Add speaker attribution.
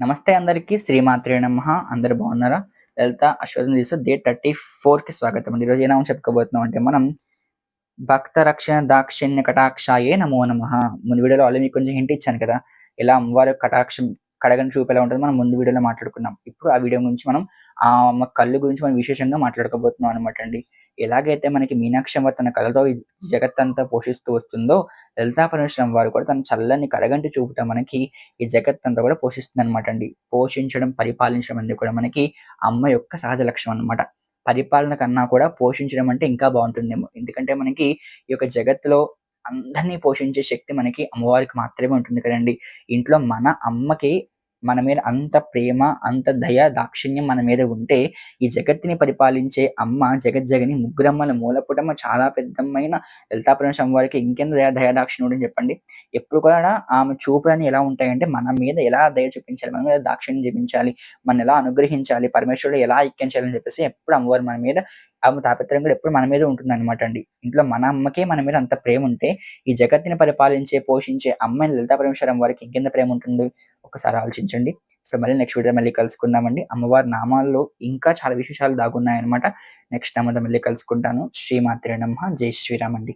Speaker 1: నమస్తే అందరికీ శ్రీమాత్రే నమ. అందరు బాగున్నారా? లలిత అశ్వతం తీసు డే థర్టీ ఫోర్కి స్వాగతం. అండి ఈరోజు ఏమో చెప్పుకోబోతున్నాం అంటే మనం భక్త రక్షణ దాక్షిణ్య కటాక్షాయే నమో నమ. ముందు వీడియోలో ఆల్రెడీ మీకు కొంచెం హింట్ ఇచ్చాను కదా. ఇలా అమ్మవారి కటాక్షం కడగని చూపు ఎలా ఉంటుంది మనం ముందు వీడియోలో మాట్లాడుకున్నాం ఇప్పుడు ఆ వీడియో గురించి మనం ఆ కళ్ళు గురించి మనం విశేషంగా మాట్లాడుకోబోతున్నాం అనమాట అండి. ఎలాగైతే మనకి మీనాక్షమ్మ తన కళతో జగత్తంతా పోషిస్తూ వస్తుందో లలితా పరమేశ్వరం వారు కూడా తన చల్లని కడగంటి చూపుతా మనకి ఈ జగత్ అంతా కూడా పోషిస్తుంది అనమాట అండి. పోషించడం పరిపాలించడం అనేది కూడా మనకి అమ్మ యొక్క సహజ లక్ష్యం అన్నమాట. పరిపాలన కన్నా కూడా పోషించడం అంటే ఇంకా బాగుంటుందేమో. ఎందుకంటే మనకి ఈ యొక్క జగత్తులో అందరినీ పోషించే శక్తి మనకి అమ్మవారికి మాత్రమే ఉంటుంది కదండి. ఇంట్లో మన అమ్మకి మన మీద అంత ప్రేమ అంత దయ దాక్షిణ్యం మన మీద ఉంటే ఈ జగత్తుని పరిపాలించే అమ్మ జగజ్జగని ముగ్గురమ్మల మూలపుటమ్మ చాలా పెద్దమైన లలితాపురం అమ్మవారికి ఇంకెంత దయ దయ దాక్షిణ్యుడు అని చెప్పండి. ఎప్పుడు కూడా ఆమె చూపులని ఎలా ఉంటాయంటే మన మీద ఎలా దయ చూపించాలి మన మీద దాక్షిణ్యం చూపించాలి మన ఎలా అనుగ్రహించాలి పరమేశ్వరుడు ఎలా ఐక్యించాలని చెప్పేసి ఎప్పుడు అమ్మవారు మన మీద ఆమె తాపత్రయం కూడా ఎప్పుడు మన మీద ఉంటుంది అనమాట అండి. ఇంట్లో మన అమ్మకే మన మీద అంత ప్రేమ ఉంటే ఈ జగత్తుని పరిపాలించే పోషించే అమ్మాయిని లలితా పరమేశ్వరం వారికి ఇంకెంత ప్రేమ ఉంటుంది? ఒకసారి ఆలోచించండి. సో మళ్ళీ నెక్స్ట్ వీడియో మళ్ళీ కలుసుకుందామండి. అమ్మవారి నామాల్లో ఇంకా చాలా విశేషాలు దాగున్నాయన్నమాట. నెక్స్ట్ నామతో మళ్ళీ కలుసుకుంటాను. శ్రీమాత్రే నమ్మ జై శ్రీరామ్ అండి.